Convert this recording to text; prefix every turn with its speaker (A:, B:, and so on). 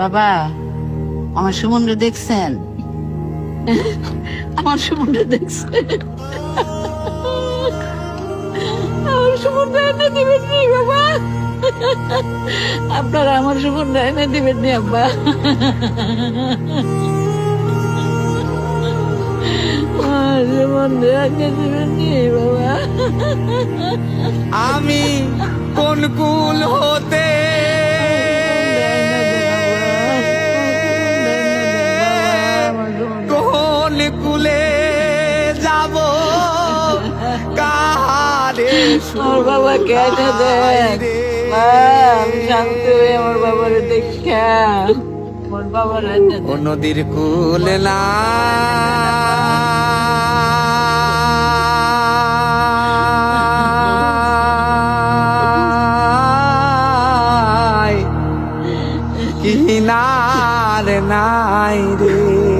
A: বাবা আমার সুমনরে দেখছেন? আমার সুমনরে দেখছেন। আমার সুমনরে এনে দিবেন নি বাবা। আপনারা আমার সুমনরে এনে দিবেন নি আব্বা।
B: আমি কোন কুল হতে যাব কাহারে
A: আমার বাবা কেটে আমি শান্তি হয়ে আমার বাবারে দেখা আমার বাবার
B: নদীর কুল না। কিনার নাই রে।